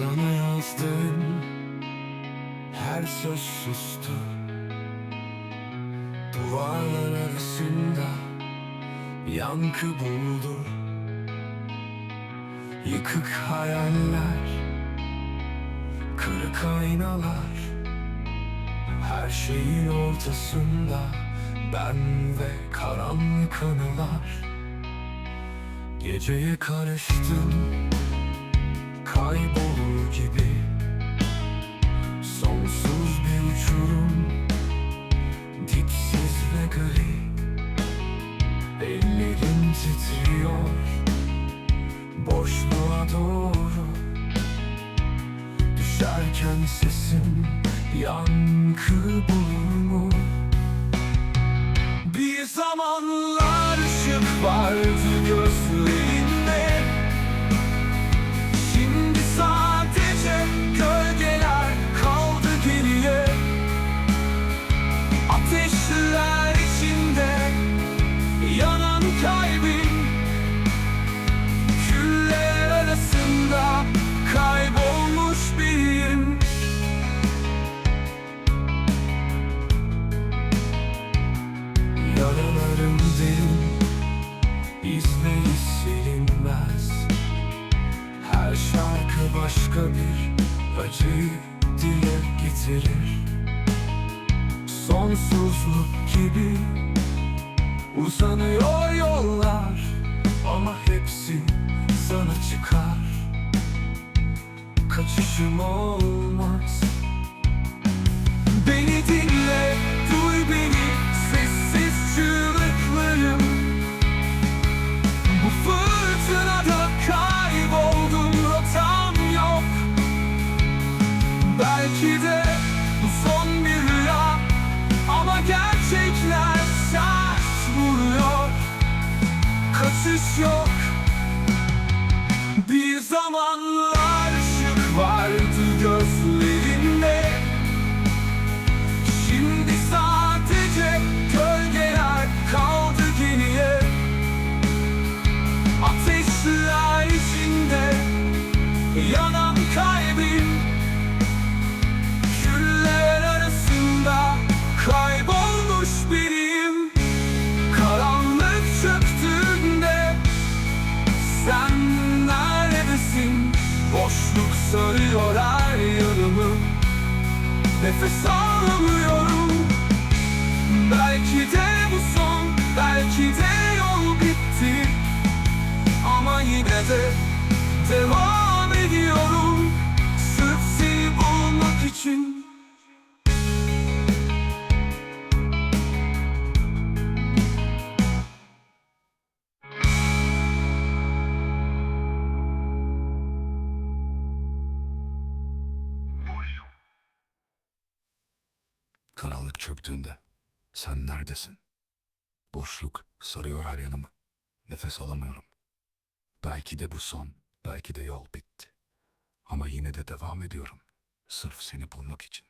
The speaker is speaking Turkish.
Sana yazdığım her söz sustu. Duvarlar arasında yankı buldu. Yıkık hayaller, kırık aynalar Her şeyin ortasında ben ve karanlık anılar. Geceye karıştım kaybolur Düşerken sesim Yankı bulur mu? Bir zamanlar ışık vardı gözlerinde başka bir acıyı dile getirir. Sonsuzluk gibi uzanıyor yollar Ama hepsi sana çıkar. Kaçışım olmaz Kaçış yok Nefes alamıyorum. Belki de bu son Belki de yol bitti. Ama yine de Devam Karanlık çöktüğünde sen neredesin? Boşluk sarıyor her yanımı. Nefes alamıyorum. Belki de bu son, belki de yol bitti. Ama yine de devam ediyorum. Sırf seni bulmak için.